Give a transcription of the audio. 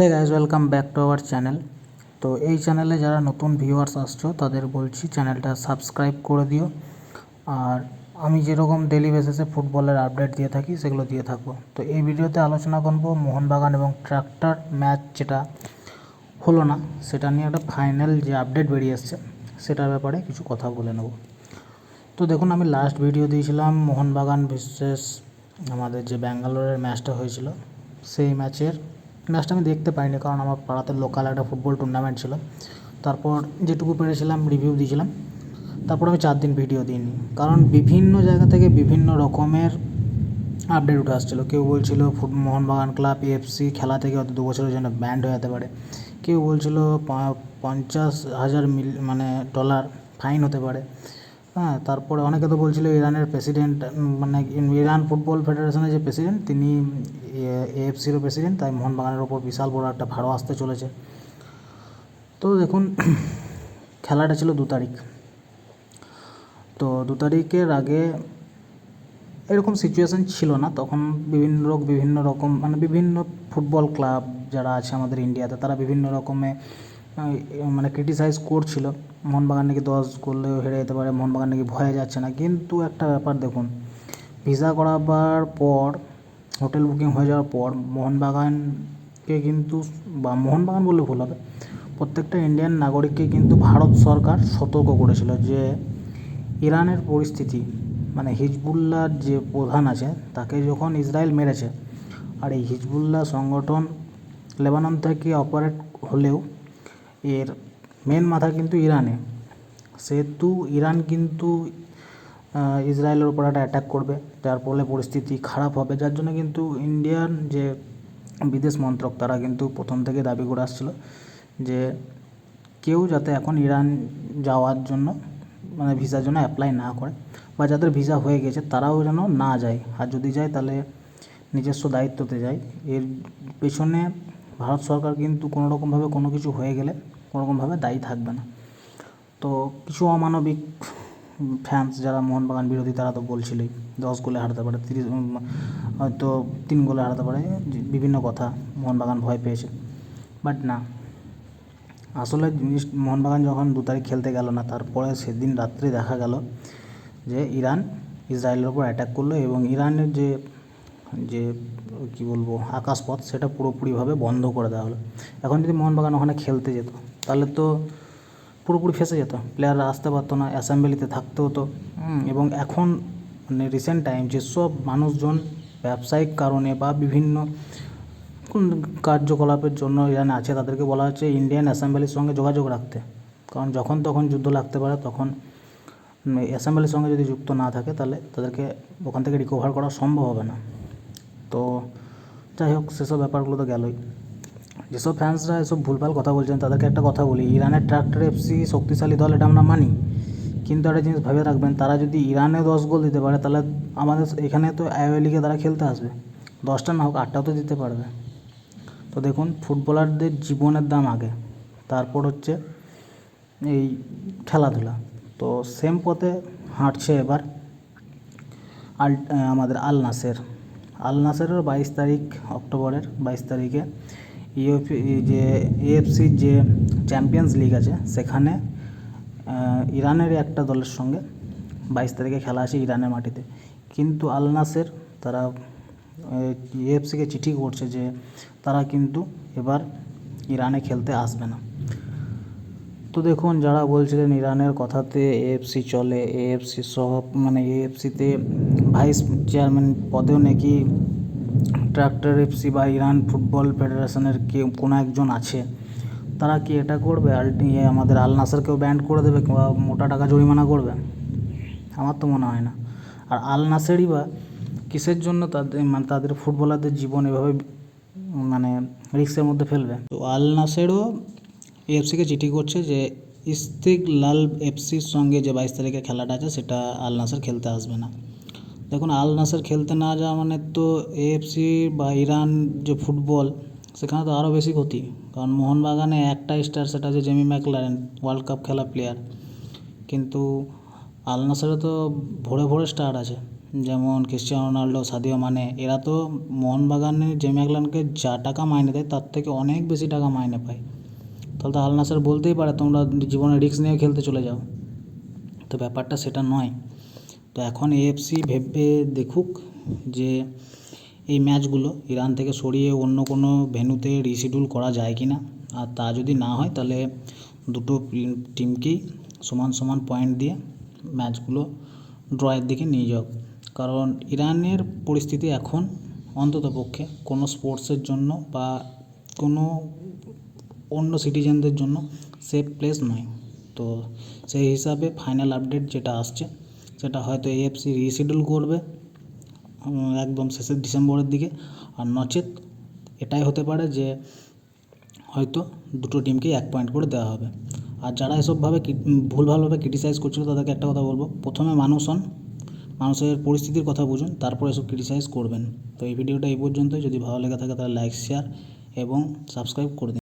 Hey guys welcome back to our channel তো এই চ্যানেলে যারা নতুন ভিউয়ার্স আসছো, তাদের বলছি চ্যানেলটা সাবস্ক্রাইব করে দিও। আর আমি যেরকম ডেলি বেসিসে ফুটবলের আপডেট দিয়ে থাকি, সেগুলো দিয়ে থাকব। তো এই ভিডিওতে আলোচনা করব মোহনবাগান এবং ট্রাক্টর ম্যাচ যেটা হলো না, সেটা নিয়ে একটা ফাইনাল যে আপডেট বেরিয়ে এসছে সেটার ব্যাপারে কিছু কথা বলে নেব। তো দেখুন, আমি লাস্ট ভিডিও দিয়েছিলাম মোহনবাগান ভিসেস আমাদের যে ব্যাঙ্গালোরের ম্যাচটা হয়েছিল, সেই ম্যাচের ম্যাচটা আমি দেখতে পাইনি, কারণ আমার পাড়াতে লোকাল একটা ফুটবল টুর্নামেন্ট ছিল। তারপর যেটুকু পেরেছিলাম রিভিউ দিয়েছিলাম। তারপর আমি চার দিন ভিডিও দিইনি। কারণ বিভিন্ন জায়গা থেকে বিভিন্ন রকমের আপডেট উঠে আসছিল। কেউ বলছিল ফুট, মোহনবাগান ক্লাব এফসি খেলা থেকে হয়তো দু বছরের জন্য ব্যান্ড হয়ে যেতে পারে। কেউ বলছিল পঞ্চাশ হাজার মিল মানে ডলার ফাইন হতে পারে। হ্যাঁ তারপরে অনেকে তো বলছিল ইরানের প্রেসিডেন্ট মানে ইরান ফুটবল ফেডারেশনের যে প্রেসিডেন্ট তিনি এএফসিরও প্রেসিডেন্ট তাই মোহনবাগানের ওপর বিশাল বড় একটা ভাড়া আসতে চলেছে। তো দেখুন, খেলাটা ছিল দু তারিখ। তো দু তারিখের আগে এরকম সিচুয়েশান ছিল না। তখন বিভিন্ন লোক বিভিন্ন রকম মানে বিভিন্ন ফুটবল ক্লাব যারা আছে আমাদের ইন্ডিয়াতে তারা বিভিন্ন রকমে মানে ক্রিটিসাইজ করছিল। মোহনবাগান নাকি দশ করলেও হেরে যেতে পারে, মোহনবাগান নাকি ভয়ে যাচ্ছে না। কিন্তু একটা ব্যাপার দেখুন, ভিসা করাবার পর, হোটেল বুকিং হয়ে যাওয়ার পর মোহনবাগানকে কিন্তু, বা মোহনবাগান বললে ভুল হবে, প্রত্যেকটা ইন্ডিয়ান নাগরিককে কিন্তু ভারত সরকার সতর্ক করেছিল যে ইরানের পরিস্থিতি মানে হিজবুল্লাহর যে প্রধান আছে, তাকে যখন ইসরায়েল মেরেছে, আর এই হিজবুল্লাহ সংগঠন লেবানন থেকে অপারেট হলেও এর মেন মাথা কিন্তু ইরানে। সেহেতু ইরান কিন্তু ইসরায়েলের উপর একটা অ্যাটাক করবে। যার ফলে পরিস্থিতি খারাপ হবে। যার জন্য কিন্তু ইন্ডিয়ান যে বিদেশ মন্ত্রক, তারা কিন্তু প্রথম থেকে দাবি করে আসছিল যে কেউ যাতে এখন ইরান যাওয়ার জন্য মানে ভিসার জন্য অ্যাপ্লাই না করে বা যাদের ভিসা হয়ে গেছে, তারাও যেন না যায়। আর যদি যায়, তাহলে নিজস্ব দায়িত্বতে যায়। এর পেছনে ভারত সরকার কিন্তু কোনো রকমভাবে কোনো কিছু হয়ে গেলে কোনো রকমভাবে দায়ী থাকবে না। তো কিছু অমানবিক ফ্যান্স যারা মোহনবাগান বিরোধী, তারা তো বলছিলই, দশ গোলে হারাতে পারে, তিরিশ হয়তো তিন গোলে হারাতে পারে বিভিন্ন কথা মোহনবাগান ভয় পেয়েছে। বাট না, আসলে জিনিস, মোহনবাগান যখন দু তারিখ খেলতে গেল না, তারপরে সেদিন রাত্রে দেখা গেল যে ইরান ইসরায়েলের উপর অ্যাটাক করল এবং ইরানের যে যে, কী বলব, আকাশপথ, সেটা পুরোপুরিভাবে বন্ধ করে দেওয়া হলো। এখন যদি মোহনবাগান ওখানে খেলতে যেত তাহলে তো পুরোপুরি ফেসে যেত। প্লেয়াররা আসতে পারতো না অ্যাসেম্বলিতে থাকতে হতো। এবং এখন মানে রিসেন্ট টাইম যেসব মানুষজন ব্যবসায়িক কারণে বা বিভিন্ন কার্যকলাপের জন্য ইরানে আছে, তাদেরকে বলা হচ্ছে ইন্ডিয়ান অ্যাসেম্বলির সঙ্গে যোগাযোগ রাখতে। কারণ যখন তখন যুদ্ধ লাগতে পারে, তখন অ্যাসেম্বলির সঙ্গে যদি যুক্ত না থাকে, তাহলে তাদেরকে ওখান থেকে রিকভার করা সম্ভব হবে না। তো, যাই হোক, সেসব ব্যাপারগুলো তো গেলই। যেসব ফ্যান্সরা এসব ভুলভাল কথা বলছেন তাদেরকে একটা কথা বলি, ইরানের ট্রাক্টর এফসি শক্তিশালী দল, এটা আমরা মানি। কিন্তু একটা জিনিস ভেবে রাখবেন, তারা যদি ইরানে দশ গোল দিতে পারে, তাহলে আমাদের এখানে তো আইও লিগে তারা খেলতে আসবে। দশটা না হোক, আটটাও তো দিতে পারবে। তো দেখুন, ফুটবলারদের জীবনের দাম আগে, তারপর হচ্ছে এই খেলাধুলা। তো সেম পথে হাঁটছে এবার আল, আমাদের আল নাসের আল নাসেরের বাইশ তারিখ, অক্টোবরের বাইশ তারিখে ইউএফি যে এএফসির যে চ্যাম্পিয়ন্স লিগ আছে, সেখানে ইরানের একটা দলের সঙ্গে বাইশ তারিখে খেলা আছে ইরানের মাটিতে। কিন্তু আল নাসের তারা ইএফসিকে চিঠি করছে যে তারা কিন্তু এবার ইরানে খেলতে আসবে না। তো দেখুন, যারা বলছিলেন ইরানের কথাতে এএফসি চলে এএফসি সহ মানে এএফসিতে ভাইস চেয়ারম্যান পদেও নাকি ট্রাক্টর, এফসি বা ইরান ফুটবল ফেডারেশনের কেউ, কোনো একজন আছে, তারা কি এটা করবে? আর আমাদের আল নাসারকেও ব্যান্ড করে দেবে কিংবা মোটা টাকা জরিমানা করবে? আমার তো মনে হয় না। আর আল নাসেরই বা কিসের জন্য তাদের মানে তাদের ফুটবলারদের জীবন এভাবে মানে রিস্কের মধ্যে ফেলবে? তো আল নাসেরও এফসিকে চিঠি করছে যে, ইস্তিকলাল এফসির সঙ্গে যে বাইশ তারিখে খেলাটা আছে, সেটা আল নাসের খেলতে আসবে না। দেখুন, আল নাসের খেলতে না যাওয়া মানে তো এএফসি বা ইরান যে ফুটবল, সেখানে তো আরও বেশি ক্ষতি। কারণ মোহনবাগানে একটা স্টার সেটা হচ্ছে জেমি ম্যাকলারেন ওয়ার্ল্ড কাপ খেলা প্লেয়ার কিন্তু আল নাসেরে তো ভোরে ভোরে স্টার আছে। যেমন ক্রিশ্চিয়ানো রোনাল্ডো, সাদিও মানে এরা তো মোহনবাগানের জে ম্যাকলানকে যা টাকা মাইনে দেয়, তার থেকে অনেক বেশি টাকা মাইনে পায়। তাহলে তো আল নাসের বলতেই পারে, তোমরা জীবনে রিস্ক নিয়ে খেলতে চলে যাও। তো ব্যাপারটা সেটা নয়। তো এখন এএফসি ভেবে দেখুক যে এই ম্যাচগুলো ইরান থেকে সরিয়ে অন্য কোনো ভেন্যুতে রিশিডিউল করা যায় কি না আর তা যদি না হয়, তাহলে দুটো টিমকেই সমান সমান পয়েন্ট দিয়ে ম্যাচগুলো ড্রয়ের দিকে নিয়ে যাও। কারণ ইরানের পরিস্থিতি এখন অন্ততপক্ষে কোনো স্পোর্টসের জন্য বা কোনো অন্য সিটিজেনদের জন্য সেফ প্লেস নয়। তো সেই হিসাবে ফাইনাল আপডেট যেটা আসছে সেটা হয়তো এএফসি রিশিডিউল করবে একদম শেষের ডিসেম্বরের দিকে। আর নচেত এটাই হতে পারে যে হয়তো দুটো টিমকেই এক পয়েন্ট করে দেওয়া হবে। আর যারা এসবভাবে ভুলভালভাবে ক্রিটিসাইজ করছিল, তাদেরকে একটা কথা বলব। প্রথমে মানুষ হন, মানুষের পরিস্থিতির কথা বুঝুন, তারপর এসব ক্রিটিসাইজ করবেন। তো এই ভিডিওটা এই পর্যন্তই। যদি ভালো লেগে থাকে, তাহলে লাইক শেয়ার এবং সাবস্ক্রাইব করে দিন।